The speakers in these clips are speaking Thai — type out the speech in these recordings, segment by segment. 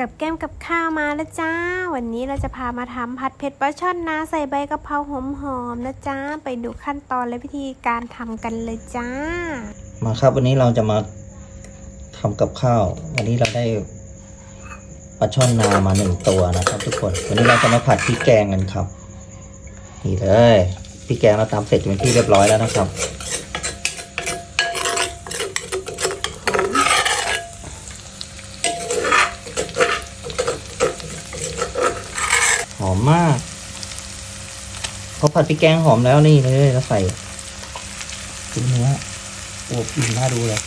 กับแก้มกับข้าวมาแล้วจ้า วันนี้เราจะพามาทำผัดเผ็ดปลาช่อนนะใส่ใบกะเพราหอมๆนะจ้า ไปดูขั้นตอนและวิธีการทำกันเลยจ้า มาครับวันนี้เราจะมาทำกับข้าว วันนี้เราได้ปลาช่อนนามาหนึ่งตัวนะครับทุกคน วันนี้เราจะมาผัดพริกแกงกันครับ นี่เลยพริกแกงเราตำเสร็จเป็นที่เรียบร้อยแล้วนะครับ อมมากพอผัดพริกแกงหอมแล้วนี่เลยเราใส่ชิ้นเนื้ออวบอิ่มน่าดูเลย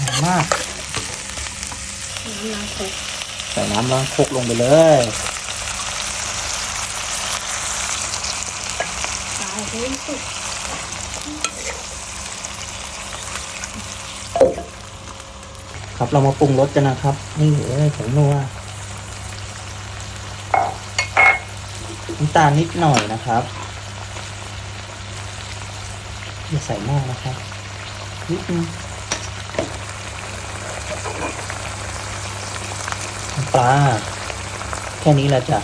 หอมมากใส่น้ำล้างครกลงไปเลย ครับเรามาปรุงรสกันนะครับ นี่เลยผงนัวน้ำตาลนิดหน่อยนะครับอย่าใส่มากนะครับนิดนึงปลาแค่นี้แหละจ้ะ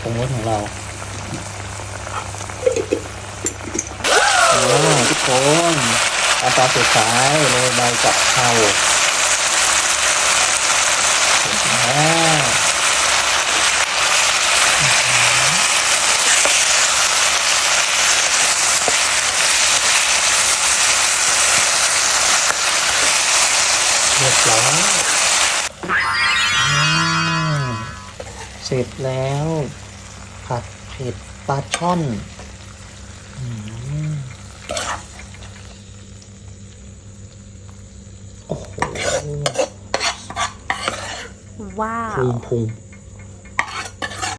ปรุงรสของเรา ว้าวทุกคนตามปลาสุดท้ายโรยใบกับเพราเรียบร้อยเสร็จแล้ว ผัดเผ็ดปลาช่อน อืมโอ้โหว้าพุวงพุง